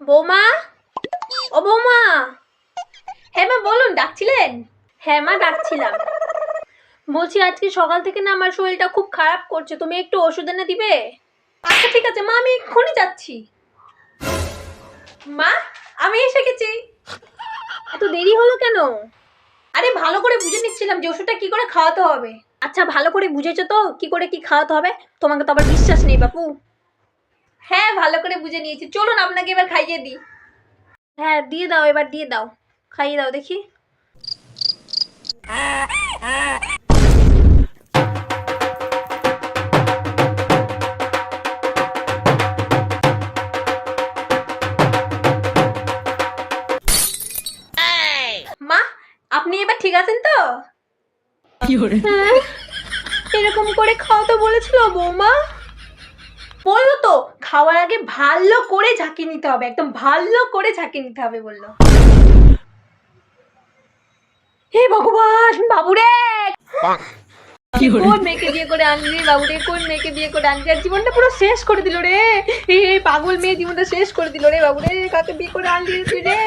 বৌমা? ও বৌমা। হ্যাঁ মা, বলুন, ডাকছিলেন? হ্যাঁ মা, ডাকছিলাম। বলছি, আজকে সকাল থেকে না আমার শরীরটা খুব খারাপ করছে, তুমি একটু ওষুধ এনে দিবে? আচ্ছা ঠিক আছে, মা, আমি এক্ষুনি যাচ্ছি। মা, আমি এসে গেছি। এত দেরি হলো কেন? আরে, ভালো করে বুঝে নিচ্ছিলাম যে ওষুধটা কি করে খাওয়াতে হবে। আচ্ছা ভালো করে বুঝেছ তো, কি করে কি খাওয়াতে হবে? তোমাকে তো আবার বিশ্বাস নেই, বাপু। হ্যাঁ ভালো করে বুঝে নিয়েছি। চলুন আপনাকে এবার খাইয়ে দিই। হ্যাঁ দিয়ে দাও এবার দিয়ে দাও। খাইয়ে দাও দেখি। মা আপনি এবার ঠিক আছেন তো? হ্যাঁ এরকম করে খাওয়া তো বলেছিল বৌমা। বলল তো খাওয়ার আগে ভালো করে ঝাঁকি নিতে হবে একদম ভালো করে ঝাঁকি নিতে হবে বলল। হে ভগবান বাবুরে! কোন মেয়েকে বিয়ে করে আনলি বাবুরে? কোন মেয়েকে বিয়ে করে আনলি? আর জীবনটা পুরো শেষ করে দিল রে। এ পাগল মেয়ে জীবনটা শেষ করে দিল রে বাবুরে। কাকে বিয়ে করে আনলি তুই রে?